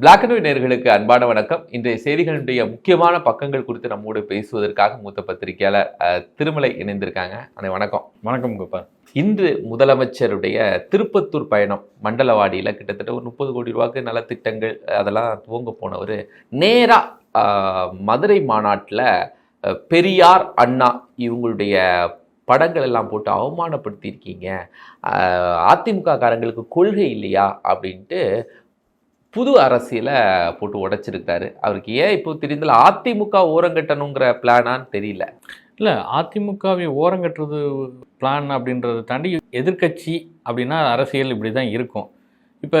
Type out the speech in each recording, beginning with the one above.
Black and white நேர்களுக்கு அன்பான வணக்கம். இன்றைய செய்திகளுடைய முக்கியமான பக்கங்கள் குறித்து நம்மோடு பேசுவதற்காக மூத்த பத்திரிகையாளர் திருமலை இணைந்திருக்காங்க. அண்ணே வணக்கம். வணக்கம் கோபால். இன்று முதலமைச்சருடைய திருப்பத்தூர் பயணம் மண்டலவாடியில் கிட்டத்தட்ட ஒரு முப்பது கோடி ரூபாய்க்கு நலத்திட்டங்கள் அதெல்லாம் துவங்க போனவர் நேராக மதுரை மாநாட்டில் பெரியார் அண்ணா இவங்களுடைய படங்கள் எல்லாம் போட்டு அவமானப்படுத்தியிருக்கீங்க. அதிமுக காரங்களுக்கு கொள்கை இல்லையா அப்படின்ட்டு புது அரசியலை போட்டு உடைச்சிருக்காரு. அவருக்கு ஏன் இப்போ தெரிந்தல அதிமுக ஓரங்கட்டணுங்கிற பிளானான்னு தெரியல. இல்லை அதிமுகவை ஓரங்கட்டுறது பிளான் அப்படின்றத தாண்டி எதிர்க்கட்சி அப்படின்னா அரசியல் இப்படி தான் இருக்கும். இப்போ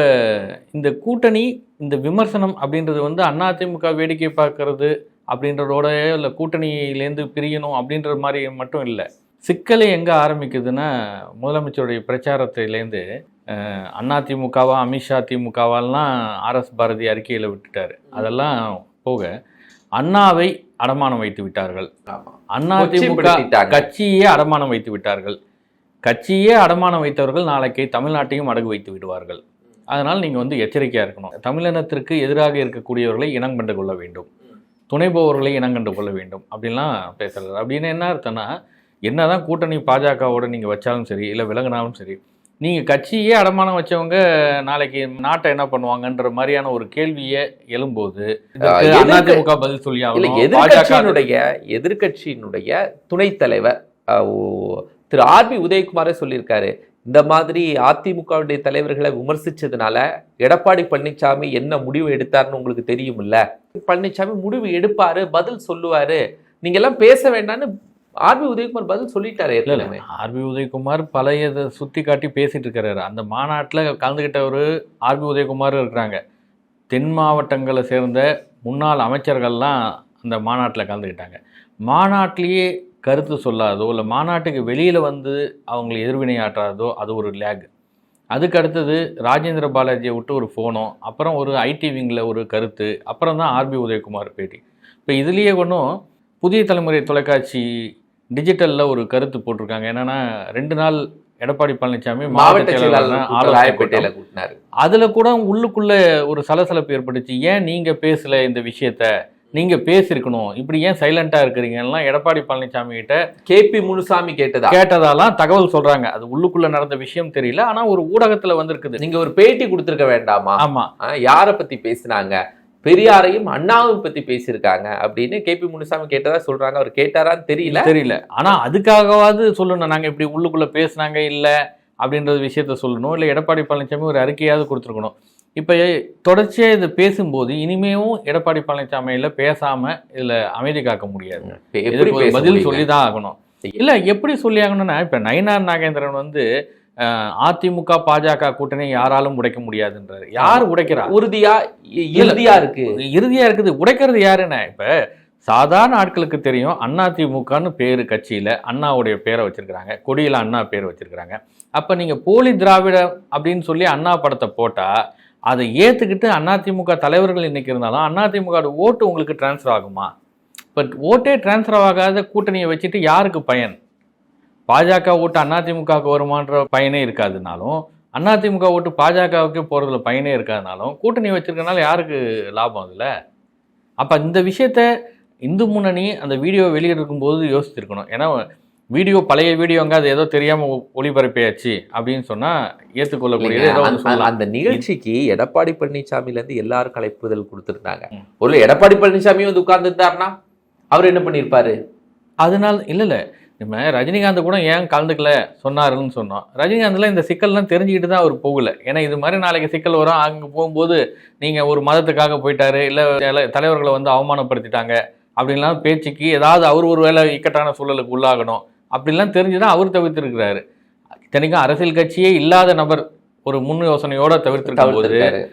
இந்த கூட்டணி இந்த விமர்சனம் அப்படின்றது வந்து அதிமுக வேடிக்கை பார்க்கறது அப்படின்றதோட இல்லை கூட்டணியிலேருந்து பிரியணும் அப்படின்ற மாதிரி மட்டும் இல்லை. சிக்கலை எங்கே ஆரம்பிக்குதுன்னா முதலமைச்சருடைய பிரச்சாரத்திலேருந்து அதிமுகவா அமித்ஷா திமுகவாலாம் ஆர்எஸ் பாரதி அறிக்கையில் விட்டுட்டார். அதெல்லாம் போக அண்ணாவை அடமானம் வைத்து விட்டார்கள். அதிமுக கொச்சைப்படுத்திட்டாங்க. கட்சியே அடமானம் வைத்து விட்டார்கள். கட்சியே அடமானம் வைத்தவர்கள் நாளைக்கு தமிழ்நாட்டையும் அடகு வைத்து விடுவார்கள். அதனால் நீங்கள் வந்து எச்சரிக்கையாக இருக்கணும். தமிழினத்திற்கு எதிராக இருக்கக்கூடியவர்களை இனம் கண்டு கொள்ள வேண்டும். துணைபோவர்களை இனம் கண்டு கொள்ள வேண்டும். அப்படின்லாம் பேசுறது அப்படின்னு என்ன அர்த்தம்னா என்னதான் கூட்டணி பாஜகவோட நீங்கள் வச்சாலும் சரி இல்லை விலகினாலும் சரி நீங்கள் கட்சியே அடமானம் வச்சவங்க நாளைக்கு நாட்டை என்ன பண்ணுவாங்கன்ற மாதிரியான ஒரு கேள்வியை எழும்போது அதிமுக பதில் சொல்லி ஆகணும் எதிர்கட்சியினுடைய எதிர்கட்சியினுடைய துணைத் தலைவர் திரு ஆர்பி உதயகுமாரே சொல்லியிருக்காரு. இந்த மாதிரி அதிமுகவுடைய தலைவர்களை விமர்சிச்சதுனால எடப்பாடி பழனிசாமி என்ன முடிவு எடுத்தாருன்னு உங்களுக்கு தெரியுமில்ல? பழனிசாமி முடிவு எடுப்பாரு பதில் சொல்லுவாரு. நீங்க எல்லாம் பேச வேண்டாம்னு ஆர்பி உதயகுமார் பதில் சொல்லிட்டாரு இல்ல இல்ல. ஏற்கனவே. ஆர்பி உதயகுமார் பழைய இதை சுத்தி காட்டி பேசிட்டு இருக்கிறாரு அந்த மாநாட்டில் கலந்துக்கிட்டவர் ஆர்பி உதயகுமார் இருக்கிறாங்க. தென் மாவட்டங்களை சேர்ந்த முன்னாள் அமைச்சர்கள்லாம் அந்த மாநாட்டில் கலந்துக்கிட்டாங்க மாநாட்டிலேயே கருத்து சொல்லாதோ இல்லை மாநாட்டுக்கு வெளியில் வந்து அவங்களை எதிர்வினையாற்றாதோ அது ஒரு லேக் அதுக்கு அடுத்தது ராஜேந்திர பாலாஜியை விட்டு ஒரு ஃபோனோ அப்புறம் ஒரு ஐடி விங்கில் ஒரு கருத்து அப்புறம் தான் ஆர்பி உதயகுமார் பேட்டி. இப்போ இதுலேயே ஒன்றும் புதிய தலைமுறை தொலைக்காட்சி டிஜிட்டலில் ஒரு கருத்து போட்டிருக்காங்க. என்னன்னா ரெண்டு நாள் எடப்பாடி பழனிசாமி மாவட்ட செயலாளர். கூட்டினாரு. அதுல கூட உள்ளுக்குள்ள ஒரு சலசலப்பு ஏற்பட்டுச்சு. ஏன் நீங்க பேசல இந்த விஷயத்த? நீங்க பேசியிருக்கணும். இப்படி ஏன் சைலண்டா இருக்கிறீங்கலாம் எடப்பாடி பழனிசாமி கிட்ட கே பி முனுசாமி கேட்டதா? கேட்டதாலாம் தகவல் சொல்றாங்க. அது உள்ளுக்குள்ள நடந்த விஷயம் தெரியல. ஆனா ஒரு ஊடகத்துல வந்திருக்குது. நீங்க ஒரு பேட்டி கொடுத்திருக்க வேண்டாமா? ஆமா. ஆஹ் யாரை பத்தி பேசினாங்க? பெரியாரையும் அண்ணாவும் பத்தி பேசியிருக்காங்க அப்படின்னு கே பி முனுசாமி கேட்டதா சொல்றாங்க. அவர் கேட்டாரான்னு தெரியல. தெரியல. ஆனா அதுக்காகவாது சொல்லணும். நாங்க இப்படி உள்ளுக்குள்ள பேசுனாங்க இல்ல அப்படின்றது விஷயத்த சொல்லணும். இல்ல எடப்பாடி பழனிசாமி ஒரு அறிக்கையாவது கொடுத்துருக்கணும். இப்ப தொடர்ச்சியா இது பேசும்போது இனிமேவும் எடப்பாடி பழனிசாமியில பேசாம இதுல அமைதி காக்க முடியாது. பதில்? சொல்லி தான் ஆகணும்? இல்ல எப்படி சொல்லி ஆகணும்னா இப்ப நயினார் நாகேந்திரன் வந்து அதிமுக பாஜக கூட்டணி யாராலும் உடைக்க முடியாதுன்றாரு. யார் உடைக்கிறா? உறுதியா இறுதியா இருக்கு. இறுதியா இருக்குது. உடைக்கிறது யாருன்னு? இப்ப சாதாரண ஆட்களுக்கு தெரியும் அதிமுகன்னு பேரு கட்சியில அண்ணாவுடைய பேரை வச்சிருக்கிறாங்க. கொடியில அண்ணா பேர் வச்சிருக்கிறாங்க. அப்ப நீங்க போலி திராவிட அப்படின்னு சொல்லி அண்ணா படத்தை போட்டா அதை ஏத்துக்கிட்டு அதிமுக தலைவர்கள் இன்னைக்கு இருந்தாலும் அதிமுக ஓட்டு உங்களுக்கு டிரான்ஸ்ஃபர் ஆகுமா? பட் ஓட்டே டிரான்ஸ்ஃபர் ஆகாத கூட்டணியை வச்சுட்டு யாருக்கு பயன்? பாஜக ஓட்டு அதிமுகவுக்கு வருமான்ற பயனே இருக்காதுனாலும் அதிமுக ஓட்டு பாஜகவுக்கே போறதுல பயனே இருக்காதுனாலும் கூட்டணி வச்சிருக்கனால யாருக்கு லாபம் அதுல? அப்ப இந்த விஷயத்த இந்து முன்னணி அந்த வீடியோ வெளியிட்டிருக்கும் போது யோசிச்சிருக்கணும். ஏன்னா வீடியோ பழைய வீடியோங்க அது ஏதோ தெரியாம ஒ- ஒளிபரப்பியாச்சு அப்படின்னு சொன்னா ஏற்றுக்கொள்ளக்கூடியது ஏதோ அந்த- நிகழ்ச்சிக்கு எடப்பாடி பழனிசாமில இருந்து எல்லாரும் கலைப்புதல் கொடுத்திருந்தாங்க. ஒரு எடப்பாடி பழனிசாமி வந்து உட்கார்ந்துருந்தாருன்னா அவர் என்ன பண்ணிருப்பாரு அதனால இல்ல இல்ல. நம்ம ரஜினிகாந்த் கூட ஏன் கலந்துக்கல? சொன்னாருன்னு சொன்னோம். ரஜினிகாந்த்ல இந்த சிக்கல்லாம் தெரிஞ்சுக்கிட்டு தான் அவர் போகல. ஏன்னா இது மாதிரி நாளைக்கு சிக்கல் வரும். அங்க போகும்போது நீங்க ஒரு மதத்துக்காக போயிட்டாரு இல்ல தல- தலைவர்களை வந்து அவமானப்படுத்திட்டாங்க அப்படின்லாம் பேச்சுக்கு ஏதாவது அவர் ஒரு வேலை இக்கட்டான சூழலுக்கு உள்ளாகணும். அப்படிலாம் தெரிஞ்சுதான் அவர் தவிர்த்திருக்கிறாரு. இத்தனைக்கும் அரசியல் கட்சியே இல்லாத நபர் ஒரு முன் யோசனையோட தவிர்த்திருக்கும் போது தவிர்த்திருக்காரு.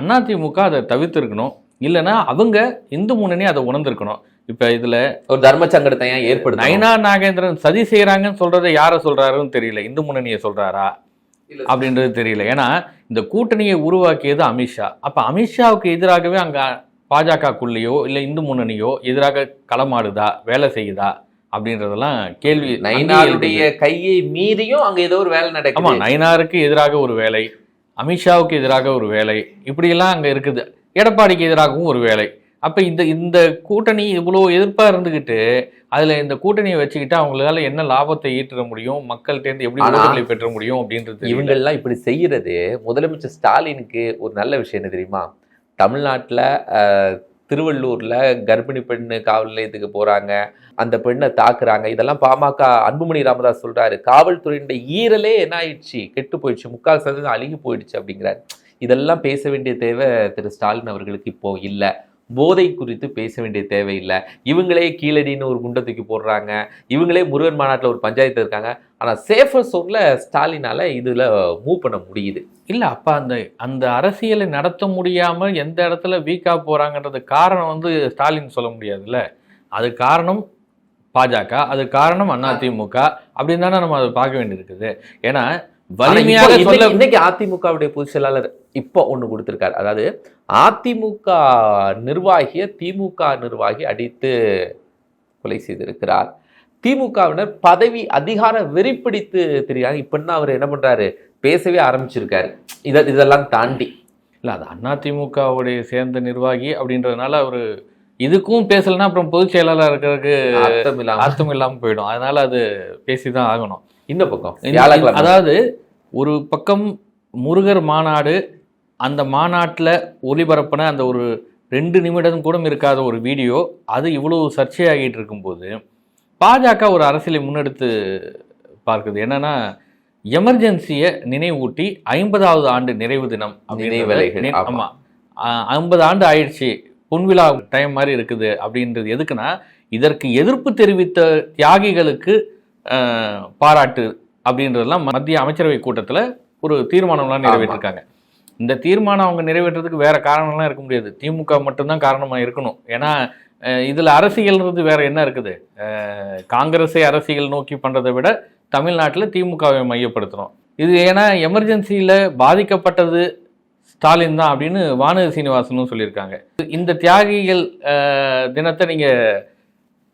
அதிமுக அதை தவிர்த்திருக்கணும். இல்லைன்னா அவங்க இந்து முன்னணி அதை உணர்ந்திருக்கணும். இப்ப இதுல ஒரு தர்ம சங்கடத்தை ஏன் ஏற்படுத்த நயனா நாகேந்திரன் சதி செய்யறாங்கன்னு சொல்றதை யார சொல்றாருன்னு தெரியல. இந்து முன்னணியை சொல்றாரா? அப்படின்றது தெரியல. ஏன்னா இந்த கூட்டணியை உருவாக்கியது அமித்ஷா. அப்ப அமித்ஷாவுக்கு எதிராகவே அங்க பாஜகக்குள்ளேயோ இல்ல இந்து முன்னணியோ எதிராக களமாடுதா? வேலை செய்யுதா? அப்படின்றதெல்லாம் கேள்வி. நயினாருடைய. கையை மீறியும் அங்க ஏதோ ஒரு வேலை ஆமா நடக்குது நயினாருக்கு எதிராக ஒரு வேலை அமித்ஷாவுக்கு எதிராக ஒரு வேலை இப்படியெல்லாம் அங்க இருக்குது. எடப்பாடிக்கு எதிராகவும் ஒரு வேலை. அப்ப இந்த இந்த கூட்டணி இவ்வளோ எதிர்ப்பா இருந்துகிட்டு அதுல இந்த கூட்டணியை வச்சுக்கிட்டு அவங்களால என்ன லாபத்தை ஈட்டிட முடியும் மக்கள்கிட்ட இருந்து எப்படி ஓட்டுகளை பெற்ற முடியும் அப்படின்றது தெரியல. இவங்கெல்லாம் இப்படி செய்யறது முதலமைச்சர் ஸ்டாலினுக்கு ஒரு நல்ல விஷயம் என்ன தெரியுமா? தமிழ்நாட்டில் திருவள்ளூர்ல கர்ப்பிணி பெண்ணு காவல் நிலையத்துக்கு போறாங்க அந்த பெண்ணை தாக்குறாங்க. இதெல்லாம் பாமக அன்புமணி ராமதாஸ் சொல்றாரு காவல்துறையினுடைய ஈரலே என்ன ஆயிடுச்சு? கெட்டு போயிடுச்சு. முக்கால் சதவீதம் அழுகி போயிடுச்சு அப்படிங்கிறாரு. இதெல்லாம் பேச வேண்டிய தேவை திரு ஸ்டாலின் அவர்களுக்கு இப்போ இல்லை. போதை குறித்து பேச வேண்டிய தேவையில்லை. இவங்களே கீழடின்னு ஒரு குண்டை தூக்கி போடுறாங்க. இவங்களே முருகன் மாநாட்டில் ஒரு பஞ்சாயத்து இருக்காங்க. ஆனால் சேஃபர் சோனில் ஸ்டாலினால இதில் மூவ் பண்ண முடியுது. இல்ல அப்ப அந்த அந்த அரசியலை நடத்த முடியாம எந்த இடத்துல வீக்கா போறாங்கன்றது காரணம் வந்து ஸ்டாலின் சொல்ல முடியாதுல்ல. அது காரணம் பாஜக அது காரணம் அதிமுக அப்படின்னு தானே நம்ம அதை பார்க்க வேண்டியிருக்குது. ஏன்னா வலிமையாக இன்னைக்கு- அதிமுகவுடைய பொதுச் செயலாளர் இப்போ ஒண்ணு கொடுத்திருக்காரு. அதாவது அதிமுக நிர்வாகிய திமுக நிர்வாகி அடித்து கொலை செய்திருக்கிறார். திமுகவினர் பதவி அதிகார வெறிப்பிடித்து தெரியாங்க இப்ப அவர் என்ன பண்றாரு? பேசவே ஆரம்பிச்சிருக்காரு. இத இதெல்லாம் தாண்டி. இல்ல அது அதிமுகவுடைய சேர்ந்த நிர்வாகி அப்படின்றதுனால அவரு இதுக்கும் பேசலைன்னா அப்புறம் பொதுச் செயலாளர் இருக்கிறதுக்கு அர்த்தம் இல்லாம. அர்த்தம் இல்லாம போயிடும். அதனால அது பேசிதான் ஆகணும். இந்த பக்கம் அதாவது ஒரு பக்கம் முருகர் மாநாடு அந்த மாநாட்டில் ஒளிபரப்பின அந்த ஒரு ரெண்டு நிமிடம் கூட இருக்காத ஒரு வீடியோ அது இவ்வளவு சர்ச்சையாகிட்டு இருக்கும்போது பாஜக ஒரு அரசியலை முன்னெடுத்து பார்க்குது. என்னன்னா எமர்ஜென்சியை நினைவூட்டி ஐம்பதாவது ஆண்டு நிறைவு தினம் அப்படின்றத நினைவலைகள், நி- ஆமா. ஆமா. ஐம்பது ஆண்டு ஆயிடுச்சு. பொன்விழா டைம் மாதிரி இருக்குது அப்படின்றது எதுக்குன்னா இதற்கு எதிர்ப்பு தெரிவித்த தியாகிகளுக்கு பாராட்டு அப்படின்றதெல்லாம் மத்திய அமைச்சரவை கூட்டத்தில் ஒரு தீர்மானம்லாம் நிறைவேற்றிருக்காங்க. இந்த தீர்மானம் அவங்க நிறைவேற்றுறதுக்கு வேற காரணம்லாம் இருக்க முடியாது. திமுக மட்டும்தான் காரணமாக இருக்கணும். ஏன்னா இதில் அரசியல்ன்றது வேற என்ன இருக்குது? காங்கிரஸை அரசியல் நோக்கி பண்ணுறதை விட தமிழ்நாட்டில் திமுகவை மையப்படுத்தணும். இது ஏன்னா எமர்ஜென்சியில் பாதிக்கப்பட்டது ஸ்டாலின் தான் அப்படின்னு வானதி சீனிவாசனும் சொல்லியிருக்காங்க. இந்த தியாகிகள் தினத்தை நீங்கள்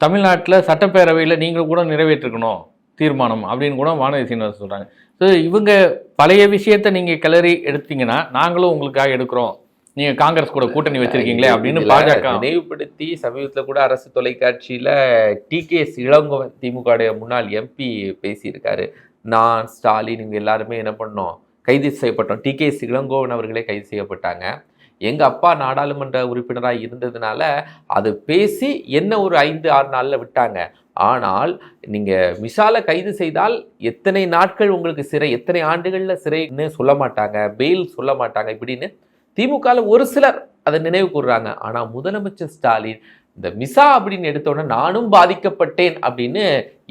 தமிழ்நாட்டில் சட்டப்பேரவையில் நீங்கள் கூட நிறைவேற்றிருக்கணும். தீர்மானம் அப்படின்னு கூட வானதி சீனிவாசன் சொல்கிறாங்க ஸோ இவங்க பழைய விஷயத்தை நீங்கள் கிளறி எடுத்தீங்கன்னா நாங்களும் உங்களுக்காக எடுக்கிறோம். நீங்கள் காங்கிரஸ் கூட கூட்டணி வச்சிருக்கீங்களே அப்படின்னு பாஜக நினைவுபடுத்தி சமீபத்துல கூட அரசு தொலைக்காட்சியில டி. கே. இளங்கோவன் திமுக முன்னாள் எம்பி பேசியிருக்காரு. நான் ஸ்டாலின் இவங்க எல்லாருமே என்ன பண்ணோம்? கைது செய்யப்பட்டோம். டி. கே. இளங்கோவன் அவர்களே கைது செய்யப்பட்டாங்க. எங்க அப்பா நாடாளுமன்ற உறுப்பினராக இருந்ததுனால அது பேசி என்ன ஒரு ஐந்து ஆறு நாள்ல விட்டாங்க. ஆனால் நீங்கள் மிசால கைது செய்தால் எத்தனை நாட்கள் உங்களுக்கு சிறை எத்தனை ஆண்டுகளில் சிறைன்னு சொல்ல மாட்டாங்க பெயில் சொல்ல மாட்டாங்க. இப்படின்னு திமுகவில் ஒரு சிலர் அதை நினைவு கூறுறாங்க. ஆனால் முதலமைச்சர் ஸ்டாலின் இந்த மிசா அப்படின்னு எடுத்தோடனே நானும் பாதிக்கப்பட்டேன் அப்படின்னு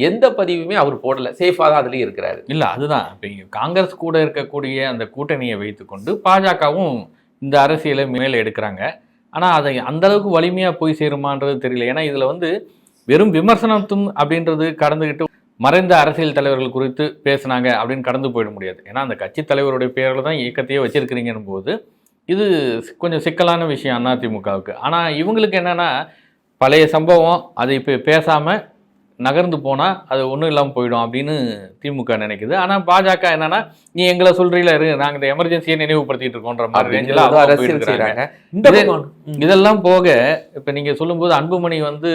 எந்த பதிவுமே அவர் போடல. சேஃபாக தான் அதுலேயும் இருக்கிறாரு. இல்லை அதுதான். இப்போ காங்கிரஸ் கூட இருக்கக்கூடிய அந்த கூட்டணியை வைத்துக்கொண்டு பாஜகவும் இந்த அரசியலை மேலே எடுக்கிறாங்க. ஆனால் அதை அந்த அளவுக்கு வலிமையாக போய் சேருமான்றது தெரியல. ஏன்னா இதில் வந்து வெறும் விமர்சனத்தும் அப்படின்றது கடந்துக்கிட்டு மறைந்த அரசியல் தலைவர்கள் குறித்து பேசுனாங்க அப்படின்னு கடந்து போயிட முடியாது. ஏன்னா அந்த கட்சி தலைவருடைய பேரில் தான் இயக்கத்தையே வச்சிருக்கிறீங்கன்னு போது இது கொஞ்சம் சிக்கலான விஷயம் அதிமுகவுக்கு ஆனால் இவங்களுக்கு என்னன்னா பழைய சம்பவம் அதை இப்போ பேசாமல் நகர்ந்து போனால் அது ஒன்றும் இல்லாமல் போயிடும் அப்படின்னு திமுக நினைக்குது. ஆனால் பாஜக என்னன்னா நீ எங்களை சொல்றீல இரு நாங்கள் இந்த எமர்ஜென்சியை நினைவுபடுத்திட்டு இருக்கோன்ற மாதிரி ரேஞ்சில். இதெல்லாம் போக இப்போ நீங்கள் சொல்லும்போது அன்புமணி வந்து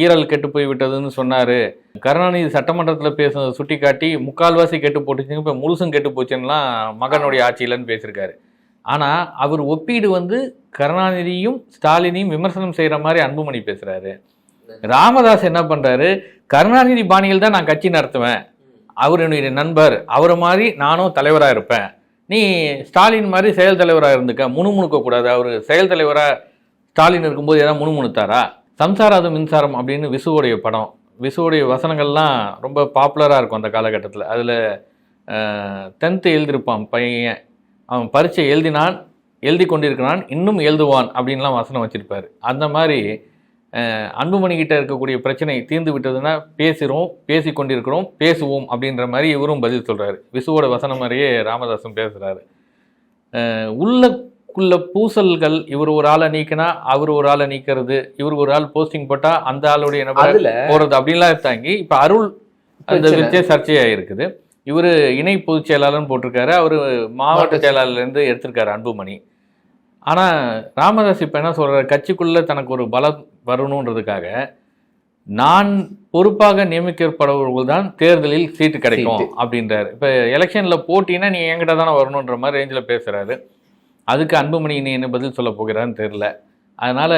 ஈரல் கெட்டு போய் விட்டதுன்னு சொன்னாரு. கருணாநிதி சட்டமன்றத்தில் பேசுனதை சுட்டி காட்டி முக்கால்வாசி கெட்டு போட்டுச்சுங்க. இப்போ முழுசும் கெட்டு போச்சுன்னுலாம் மகனுடைய ஆட்சியிலன்னு பேசியிருக்காரு. ஆனால் அவர் ஒப்பீடு வந்து கருணாநிதியும் ஸ்டாலினையும் விமர்சனம் செய்கிற மாதிரி அன்புமணி பேசுகிறாரு ராமதாஸ் என்ன பண்ணுறாரு கருணாநிதி பாணியில் தான் நான் கட்சி நடத்துவேன். அவர் என்னுடைய நண்பர். அவரை மாதிரி நானும் தலைவராக இருப்பேன். நீ ஸ்டாலின் மாதிரி செயல் தலைவராக இருந்துக்க. முணுமுணுக்க கூடாது. அவர் செயல் தலைவராக ஸ்டாலின் இருக்கும்போது ஏதாவது முணுமுணுத்தாரா? சம்சாராத மின்சாரம் அப்படின்னு விசுவோடைய படம். விசுவோடைய வசனங்கள்லாம் ரொம்ப பாப்புலராக இருக்கும் அந்த காலகட்டத்தில். அதில் டென்த்து எழுதியிருப்பான் பையன். அவன் பரீட்சை எழுதினான் எழுதி கொண்டிருக்கிறான் இன்னும் எழுதுவான் அப்படின்லாம் வசனம் வச்சுருப்பார். அந்த மாதிரி அன்புமணிக்கிட்ட இருக்கக்கூடிய பிரச்சனை தீர்ந்து விட்டதுன்னா பேசுகிறோம் பேசி கொண்டிருக்கிறோம் பேசுவோம் அப்படின்ற மாதிரி இவரும் பதில் சொல்கிறாரு விசுவோட வசனம் மாதிரியே ராமதாசன் பேசுகிறாரு உள்ள உள்ளக்குள்ள பூசல்கள் இவர் ஒரு ஆளை நீக்கினா அவர் ஒரு ஆளை நீக்கிறது இவர் ஒரு ஆள் போஸ்டிங் போட்டா அந்த ஆளுடைய போறது அப்படின்லாம் தாங்கி இப்ப அருள் அந்த. வித்திய சர்ச்சையா இருக்குது இவரு இணை பொதுச் செயலாளர்னு போட்டிருக்காரு அவரு மாவட்ட மாவட்ட செயலாளர்ல இருந்து எடுத்திருக்காரு அன்புமணி ஆனா ராமதாஸ் இப்ப என்ன சொல்றாரு கட்சிக்குள்ள தனக்கு ஒரு பலம் வரணுன்றதுக்காக நான் பொறுப்பாக நியமிக்கப்படுபவர்கள் தான் தேர்தலில் சீட்டு கிடைக்கும். அப்படின்றாரு இப்ப எலெக்ஷன்ல போட்டினா நீ என்கிட்ட தானே வரணுன்ற மாதிரி ரேஞ்சில் பேசுறாரு அதுக்கு அன்புமணி நீ என்ன பதில் சொல்ல போகிறான்னு தெரியல. அதனால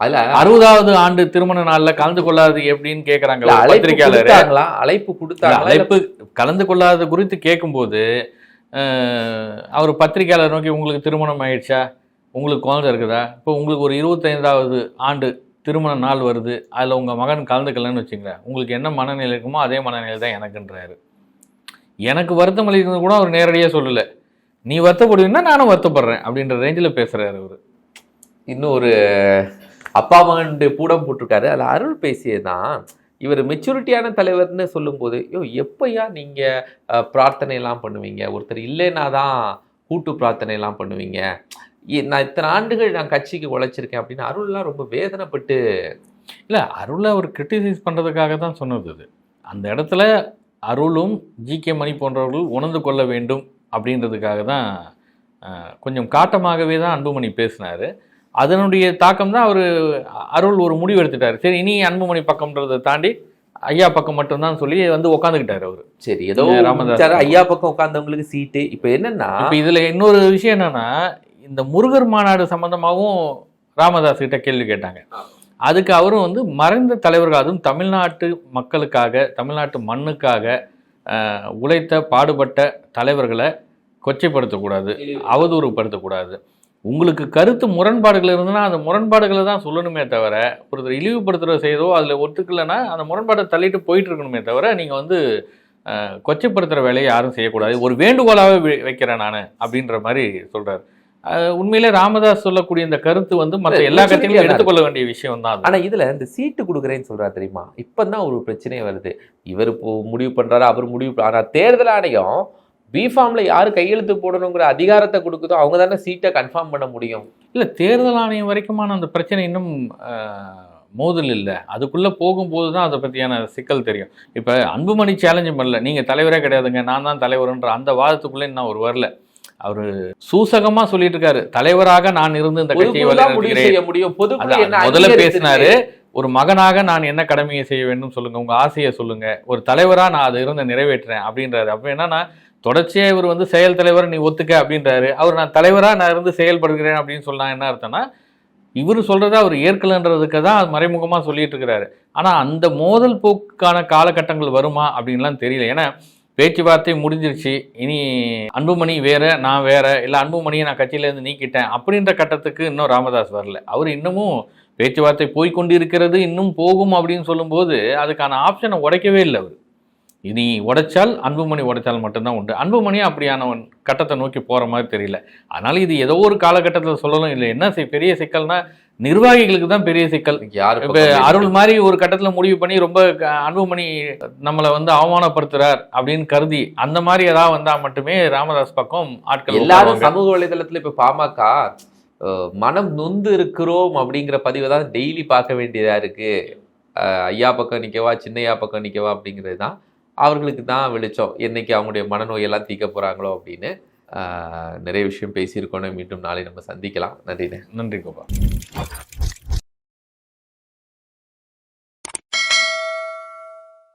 அதுல அறுபதாவது ஆண்டு திருமண நாள்ல கலந்து கொள்ளாது எப்படின்னு அழைப்பு பத்திரிகையாளர். அழைப்பு இல்ல அழைப்பு கலந்து கொள்ளாத குறித்து கேட்கும்போது அவர் பத்திரிகையாளர் நோக்கி உங்களுக்கு திருமணம் ஆயிடுச்சா? உங்களுக்கு குழந்தை இருக்குதா? இப்போ உங்களுக்கு ஒரு இருபத்தைந்தாவது ஆண்டு திருமண நாள் வருது. அதில் உங்கள் மகன் கலந்துக்கலன்னு வச்சுங்களேன் உங்களுக்கு என்ன மனநிலை இருக்குமோ அதே மனநிலை தான் எனக்குன்றாரு. எனக்கு வருத்தம் அளிக்கிறது கூட அவர் நேரடியாக சொல்லலை. நீ வருத்தப்படுவீங்கன்னா நானும் வருத்தப்படுறேன் அப்படின்ற ரேஞ்சில் பேசுகிறாரு அவர். இன்னும் ஒரு அப்பா மகன் பூடம் போட்டிருக்காரு. அதுல அருள் பேசியதான் இவர் மெச்சூரிட்டியான தலைவர்னு சொல்லும்போது யோ எப்பயா நீங்க அஹ், பிரார்த்தனை எல்லாம் பண்ணுவீங்க? ஒருத்தர் இல்லைன்னா தான் கூட்டு பிரார்த்தனை எல்லாம் பண்ணுவீங்க? இ- நான் இத்தனை ஆண்டுகள் நான் கட்சிக்கு உழைச்சிருக்கேன் அப்படின்னு அருள்லாம் ரொம்ப வேதனைப்பட்டு இல்லை அருளை அவர் கிரிட்டிசைஸ் பண்ணுறதுக்காக தான் சொன்னது அது. அந்த இடத்துல அருளும் ஜி கே மணி போன்றவர்கள் உணர்ந்து கொள்ள வேண்டும் அப்படின்றதுக்காக தான் கொஞ்சம் காட்டமாகவே தான் அன்புமணி பேசினார். அதனுடைய தாக்கம் தான் அவர் அருள் ஒரு முடிவு எடுத்துட்டார். சரி இனி அன்புமணி பக்கம்ன்றதை தாண்டி ஐயா பக்கம் மட்டும்தான் சொல்லி வந்து உக்காந்துக்கிட்டாரு அவர். சரி ஏதோ ராமதாஸ். ஐயா பக்கம் உட்கார்ந்தவங்களுக்கு சீட்டு. இப்ப என்னன்னா இப்போ இதில் இன்னொரு விஷயம் என்னன்னா இந்த முருகர் மாநாடு சம்பந்தமாகவும் ராமதாஸ் கிட்ட கேள்வி கேட்டாங்க. அதுக்கு அவரும் வந்து மறைந்த தலைவர்கள் அதுவும் தமிழ்நாட்டு மக்களுக்காக தமிழ்நாட்டு மண்ணுக்காக உழைத்த பாடுபட்ட தலைவர்களை கொச்சைப்படுத்தக்கூடாது அவதூறுப்படுத்தக்கூடாது உங்களுக்கு கருத்து முரண்பாடுகள் இருந்ததுன்னா அந்த முரண்பாடுகளை தான் சொல்லணுமே தவிர ஒருத்தர் இழிவுபடுத்துகிற செய்தோ அதில் ஒத்துக்கலைன்னா அந்த முரண்பாடை தள்ளிட்டு போயிட்டு இருக்கணுமே தவிர நீங்கள் வந்து கொச்சைப்படுத்துகிற வேலையை யாரும் செய்யக்கூடாது. ஒரு வேண்டுகோளாகவே வைக்கிறேன் நான் அப்படின்ற மாதிரி சொல்கிறார் உண்மையிலே ராமதாஸ் சொல்லக்கூடிய இந்த கருத்து வந்து மற்ற எல்லா ஆ எடுத்துக்கொள்ள வேண்டிய விஷயம் தான் ஆனா இதுல இந்த சீட்டு கொடுக்குறேன்னு சொல்றா தெரியுமா? இப்பதான் ஒரு பிரச்சனை வருது. இவர் முடிவு பண்றாரு? அவர் முடிவு. ஆனா தேர்தல் ஆணையம் பிஃபார்ம்ல யாரு கையெழுத்து போடணுங்கிற அதிகாரத்தை கொடுக்குதோ அவங்க தானே சீட்டை கன்ஃபார்ம் பண்ண முடியும். இல்லை தேர்தல் ஆணையம் வரைக்குமான அந்த பிரச்சனை இன்னும் மோதல் இல்லை. அதுக்குள்ளே போகும்போது தான் அதை பற்றியான சிக்கல் தெரியும். இப்போ அன்புமணி சேலஞ்சும் பண்ணல. நீங்கள் தலைவரே கிடையாதுங்க. நான் தான் தலைவர்ன்ற அந்த வாதத்துக்குள்ளே இன்னும் அவர் வரல. அவர் சூசகமாக சொல்லிட்டு இருக்காரு தலைவராக நான் இருந்து இந்த கட்சியை வழிநடத்துகிறேன் முதல்ல? பேசினாரு ஒரு மகனாக நான் என்ன கடமையை செய்ய வேண்டும் சொல்லுங்க உங்க ஆசையை சொல்லுங்க. ஒரு தலைவரா நான் அதை இருந்த நிறைவேற்றுறேன் அப்படின்றாரு. அப்ப என்னன்னா தொடர்ச்சியா இவர் வந்து செயல் தலைவர் நீ ஒத்துக்க அப்படின்றாரு. அவர் நான் தலைவரா நான் இருந்து செயல்படுகிறேன் அப்படின்னு சொன்னா என்ன அர்த்தம்னா இவர் சொல்றதை அவர் ஏற்கலன்றதுக்கு தான் மறைமுகமா சொல்லிட்டு இருக்கிறாரு ஆனா அந்த மோதல் போக்குக்கான காலகட்டங்கள் வருமா அப்படின்லாம் தெரியல. ஏன்னா பேச்சுவார்த்தை முடிஞ்சிருச்சு. இனி அன்புமணி வேற நான் வேற இல்லை அன்புமணியை நான் கட்சியிலேருந்து நீக்கிட்டேன் அப்படின்ற கட்டத்துக்கு இன்னும் ராமதாஸ் வரல. அவர் இன்னமும் பேச்சுவார்த்தை போய்கொண்டிருக்கிறது இன்னும் போகும் அப்படின்னு சொல்லும்போது அதுக்கான ஆப்ஷனை உடைக்கவே இல்லை அவர். இனி உடைச்சால் அன்புமணி உடைச்சால் மட்டும்தான் உண்டு. அன்புமணி அப்படியான கட்டத்தை நோக்கி போற மாதிரி தெரியல. அதனால இது ஏதோ ஒரு காலகட்டத்தில் சொல்லணும். இல்லை என்ன பெரிய சிக்கல்னா நிர்வாகிகளுக்கு தான் பெரிய சிக்கல். யாரு இப்ப அருள் மாதிரி ஒரு கட்டத்துல முடிவு பண்ணி ரொம்ப அன்புமணி நம்மளை வந்து அவமானப்படுத்துறார் அப்படின்னு கருதி அந்த மாதிரி ஏதாவது வந்தா மட்டுமே ராமதாஸ் பக்கம் ஆட்கள் எல்லாரும். சமூக வலைதளத்துல இப்ப பாமக மனம் நொந்து இருக்கிறோம் அப்படிங்கிற பதிவை தான் டெய்லி பார்க்க வேண்டியதா இருக்கு. அஹ், ஐயா பக்கம் நிக்கவா சின்னையா பக்கம் நிக்கவா அப்படிங்கிறது தான் அவர்களுக்கு தான் வெளிச்சம். என்னைக்கு அவங்களுடைய மனநோயெல்லாம் தீர்க்க போகிறாங்களோ அப்படின்னு நிறைய விஷயம் பேசியிருக்கோன்னு மீண்டும் நாளை நம்ம சந்திக்கலாம். நன்றிண்ணே. நன்றி கோபா.